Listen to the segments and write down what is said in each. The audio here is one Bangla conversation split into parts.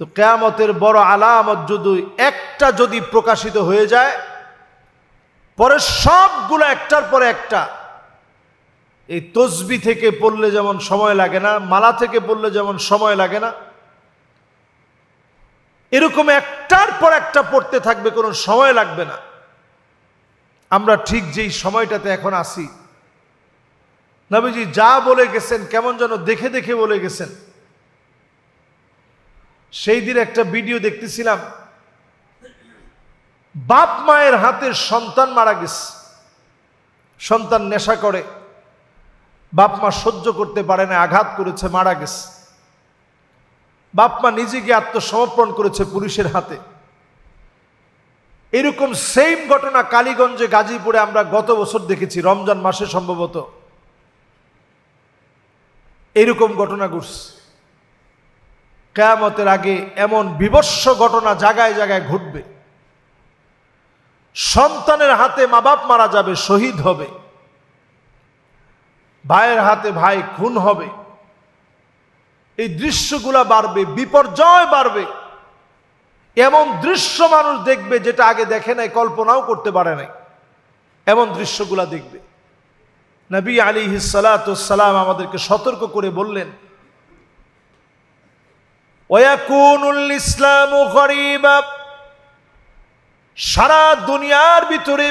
তো কেয়ামতের বড় আলামত যদি একটা যদি প্রকাশিত হয়ে যায়, পরে সবগুলো একটার পরে একটা। এই তসবি থেকে পড়লে যেমন সময় লাগে না, মালা থেকে পড়লে যেমন সময় লাগে না, এরকম একটার পর একটা পড়তে থাকবে, কোনো সময় লাগবে না। আমরা ঠিক যেই সময়টাতে এখন আসি নবীজি যা বলে গেছেন, কেমন যেন দেখে দেখে বলে গেছেন। সেই দিন একটা ভিডিও দেখতেছিলাম। বাপ মায়ের হাতে সন্তান মারা গেছে। সন্তান নেশা করে। বাপ মা সহ্য করতে পারে না, আঘাত করেছে, মারা গেছে। বাপ মা নিজেকে আত্মসমর্পণ করেছে পুলিশের হাতে। এরকম সেম ঘটনা কালীগঞ্জে গাজীপুরে আমরা গত বছর দেখেছি, রমজান মাসে সম্ভবত। এরকম ঘটনা ঘটছে। কেয়ামতের আগে এমন বিবস্ব ঘটনা জায়গায় জায়গায় ঘটবে। সন্তানের হাতে মা বাপ মারা যাবে, শহীদ হবে। ভাইয়ের হাতে ভাই, খুন হবে। এই দৃশ্যগুলা বাড়বে, বিপর্যয় বাড়বে। এমন দৃশ্য মানুষ দেখবে যেটা আগে দেখে নাই, কল্পনাও করতে পারে নাই। এমন দৃশ্যগুলা দেখবে। নবী আলী সালাম আমাদেরকে সতর্ক করে বললেন ওয়াকুনুল ইসলাম সারা দুনিয়ার ভিতরে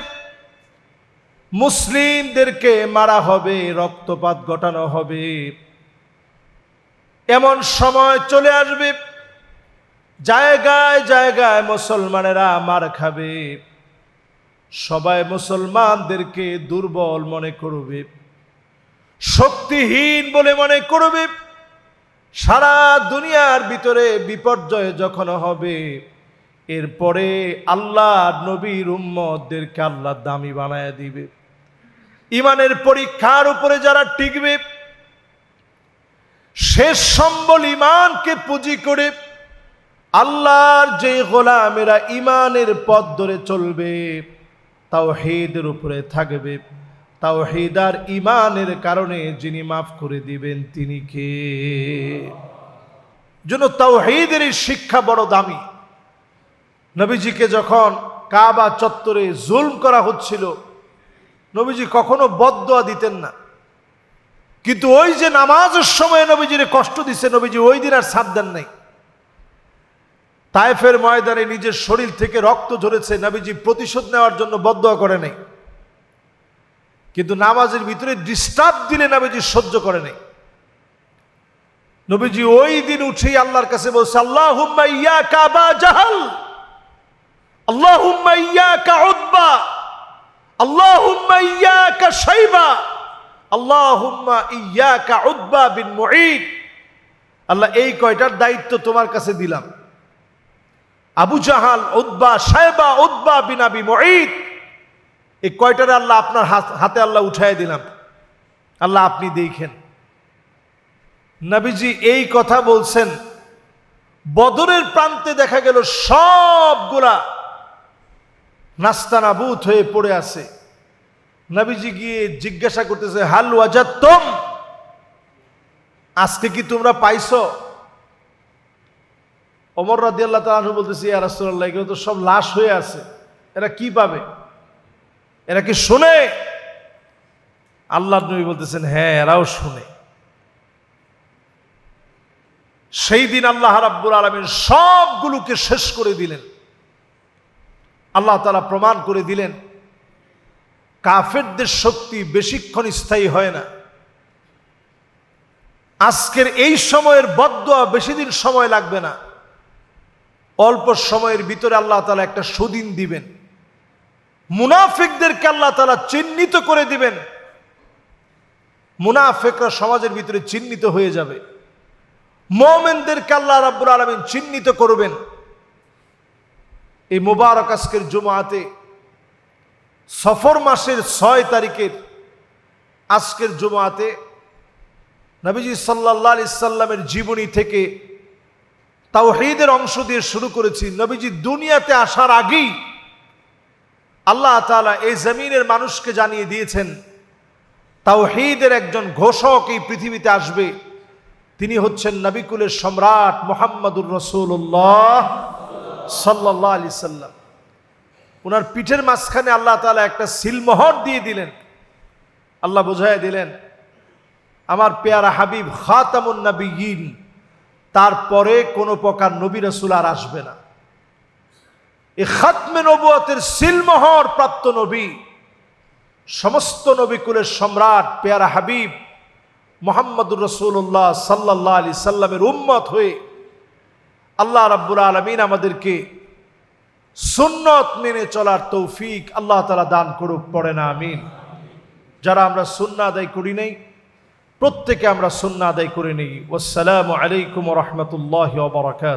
মুসলিমদেরকে মারা হবে, রক্তপাত ঘটানো হবে। এমন সময় চলে আসবে, জায়গায় জায়গায় মুসলমানেরা মার খাবে। সবাই মুসলমানদেরকে দুর্বল মনে করবে, শক্তিহীন বলে মনে করবে। সারা দুনিয়ার ভিতরে বিপর্যয় যখন হবে, এরপরে আল্লাহ নবীর উম্মদেরকে আল্লাহ দামি বানায় দিবে। ইমানের পরীক্ষার উপরে যারা টিকবে, শেষ সম্বল ইমানকে পুঁজি করে আল্লাহর যে গোলামেরা ইমানের পথ ধরে চলবে তাও হেদের উপরে থাকবে। তাও হেদার ইমানের কারণে যিনি মাফ করে দিবেন, তিনি কে? জন্য তাও হেদের শিক্ষা বড় দামি। নবীজিকে যখন কাবা চত্বরে জুলম করা হচ্ছিল, নবীজি কখনো বদয়া দিতেন না। কিন্তু ওই যে নামাজের সময় নবীজির কষ্ট দিচ্ছে নবীজি ওই দিন আর সাথ দেন নাই। তায়েফের ময়দানে নিজের শরীর থেকে রক্ত ঝরেছে, নবীজি প্রতিশোধ নেওয়ার জন্য বদয়া করে নেই। কিন্তু নামাজের ভিতরে ডিস্টার্ব দিলে নবীজি সহ্য করে নেই। নবীজি ওই দিন উঠেই আল্লাহর কাছে বলছে আল্লাহ কাবা জাহাল কা ইয়া কা সাইবা আল্লাহ, এই কয়টার দায়িত্ব তোমার কাছে দিলাম। আবু জাহাল উদ্বা সাহেবা উদ্বা বিন আবি মুঈদ এই কয়টারে আল্লাহ আপনার হাতে আল্লাহ উঠাই দিলাম? আল্লাহ আপনি দেখেন। নবীজি এই কথা বলছেন, বদরের প্রান্তে দেখা গেল সবগুলা নাস্তানাবুত হয়ে পড়ে আছে। নবীজি গিয়ে জিজ্ঞাসা করতেছে, হাল ওয়াজাত্তম আজকে কি তোমরা পাইছো? অমর রাদি আল্লাহ তালু বলতেছি, ইয়া রাসূলুল্লাহ, এগুলো তো সব লাশ হয়ে আছে। এরা কি পাবে? এরা কি শুনে? আল্লাহ নবী বলতেছেন হ্যাঁ এরাও শুনে। সেই দিন আল্লাহ রাব্বুল আলমীর সবগুলোকে শেষ করে দিলেন। আল্লাহ তালা প্রমাণ করে দিলেন, কাফেরদের শক্তি বেশিক্ষণ স্থায়ী হয় না। আজকের এই সময়ের বদয়া বেশি দিন সময় লাগবে না। অল্প সময়ের ভিতরে আল্লাহ তালা একটা সুদিন দিবেন। মুনাফিকদেরকে আল্লাহ তালা চিহ্নিত করে দিবেন। মুনাফেকরা সমাজের ভিতরে চিহ্নিত হয়ে যাবে। মোমেনদেরকে আল্লাহ রাব্বুল আলমিন চিহ্নিত করবেন। এই মুবারক আজকের জুমাতে সফর মাসের ছয় তারিখের আজকের জুমাতে নবীজি সাল্লাহ সাল্লামের জীবনী থেকে তাওহিদের অংশ দিয়ে শুরু করেছি। নবীজি দুনিয়াতে আসার আগেই আল্লাহ তালা এই জমিনের মানুষকে জানিয়ে দিয়েছেন তাও তাওহিদের একজন ঘোষক এই পৃথিবীতে আসবে। তিনি হচ্ছেন নবিকুলের সম্রাট মোহাম্মদুর রসুল্লাহ সাল্লাহ আলি সাল্লাম। ওনার পিঠের মাঝখানে আল্লাহ তালা একটা সিলমোহর দিয়ে দিলেন। আল্লাহ বোঝাই দিলেন, আমার পেয়ারা হাবিব খাতামুন নবীন তারপরে কোনো প্রকার নবী রসুল আর আসবে না। এ খাতমে নবুয়তের সিলমোহর প্রাপ্ত নবী, সমস্ত নবিকুলের সম্রাট, পেয়ারা হাবিব মোহাম্মদুর রসুল্লাহ সাল্লাহ আলি সাল্লামের উম্মত হয়ে আল্লাহ রাব্বুল আলমিন আমাদেরকে সুন্নত মেনে চলার তৌফিক আল্লাহ তালা দান করুক, পড়ে না, আমিন। যারা আমরা সুন্না আদায় করি নাই, প্রত্যেকে আমরা সুন্না আদায় করে নিই। ওসালামু আলাইকুম রহমতুল্লাহ